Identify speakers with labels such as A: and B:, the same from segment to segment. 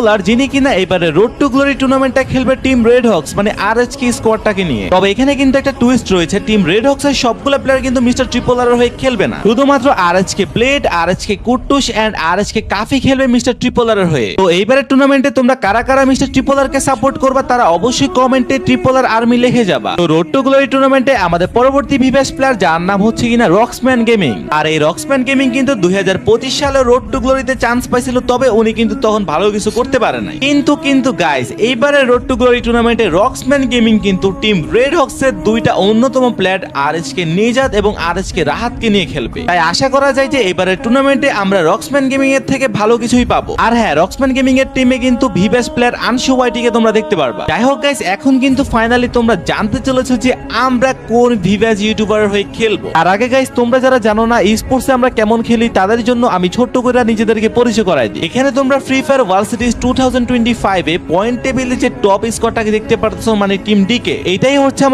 A: Tripler যিনি কিনা এবারে রোড টু গ্লোরি টুর্নামেন্টটা খেলবে টিম রেড হক্স মানে আর এইচ কে স্কোয়াডটাকে নিয়ে। তবে এখানে কিন্তু একটা টুইস্ট রয়েছে টিম রেড হক্স এর সবগুলো প্লেয়ার কিন্তু মিস্টার ট্রিপলারের হয়ে খেলবে না। শুধুমাত্র R H K blade R H K কুট্টুস and R H K কাফি খেলবে মিস্টার ট্রিপলারের হয়ে। তো এইবারের টুর্নামেন্টে তোমরা কারা কারা মিস্টার ট্রিপলারকে সাপোর্ট করবা, তারা অবশ্যই কমেন্টে ট্রিপলার আর্মি লিখে যাবা। তো রোড টু গ্লোরি টুর্নামেন্টে আমাদের পরবর্তী ভিভ্যাস প্লেয়ার যার নাম হচ্ছে কিনা রক্সম্যান গেমিং আর এই রক্সম্যান গেমিং কিন্তু দুই হাজার পঁচিশ সালে রোড টু গ্লোরিতে চান্স পাইছিল, তবে উনি কিন্তু তখন ভালো কিছু করতে পারে নাই। কিন্তু কিন্তু গাইস এইবারের রোড টু গ্লোরি টুর্নামেন্টে রক্সম্যান গেমিং কিন্তু টিম রেড হক্সের দুইটা অন্যতম প্লেয়ার আর এস কে এবং আর এস কে রাহাতকে নিয়ে খেলবে। তাই আশা করা যায় যে এবারের টুর্নামেন্টে আমরা রক্সম্যান গেমিং এর থেকে ভালো কিছুই পাবো। আর হ্যাঁ রক্সম্যান গেমিং এর টিমে কিন্তু ভিভ্যাস প্লেয়ার আনশু ওয়াইটিকে তোমরা দেখতে পারবা। যাই হোক গাইস এখন কিন্তু ফাইনালি তোমরা জানতে চলেছো যে আমরা কোন ভিভ্যাস ইউটিউবার হয়ে খেলব। আর আগে গাইস তোমরা যারা জানো না স্পোর্টসে আমরা কেমন খেলি, তাদের জন্য আমি ছোট্ট করে নিজেদেরকে পরিচয় করাই দিই। এখানে তোমরা free fire world series two thousand twenty ফাইভে পয়েন্ট টপ স্কোরটাকে দেখতে পাচ্ছ মানে টিম ডিকে এটাই হচ্ছে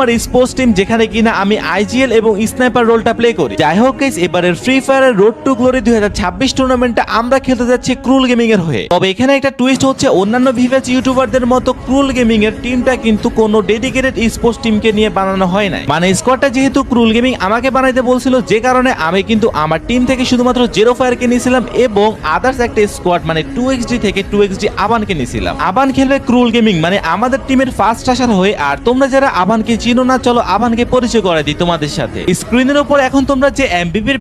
A: প্লে করি। যাই হোক এবারের ফ্রি ফায়ারের রোড টু গ্লোরি দুই হাজার ছাব্বিশ টুর্নামেন্টে আমরা খেলতে যাচ্ছি ক্রুল গেমিং হয়ে। তবে এখানে একটা টুইস্ট হচ্ছে, অন্যান্য ভিভেজ ইউটিউবারদের মতো ক্রুল গেমিং টিমটা কিন্তু কোনো ডেডিকেটেড স্পোর্টস টিমকে নিয়ে বানানো হয় নাই। মানে স্কোয়াডটা যেহেতু ক্রুল গেমিং আমাকে বানাইতে বলছিল, যে কারণে আমি কিন্তু আমার টিম থেকে শুধুমাত্র জিরো ফায়ারকে নিয়েছিলাম এবং আদার্স একটা স্কোয়াড মানে টু এক্সডি থেকে টু এক্সডি আবানকে নিয়েছিলাম। আবান খেলবে ক্রুল গেমিং মানে আমাদের টিমের ফার্স্ট আসার হয়ে, আর তোমরা যারা আবানকে চিনো না, চলো আবানকে পরিচয় করে দিই তোমাদের সাথে। স্ক্রিনের উপর এখন তোমরা যে এমবিপির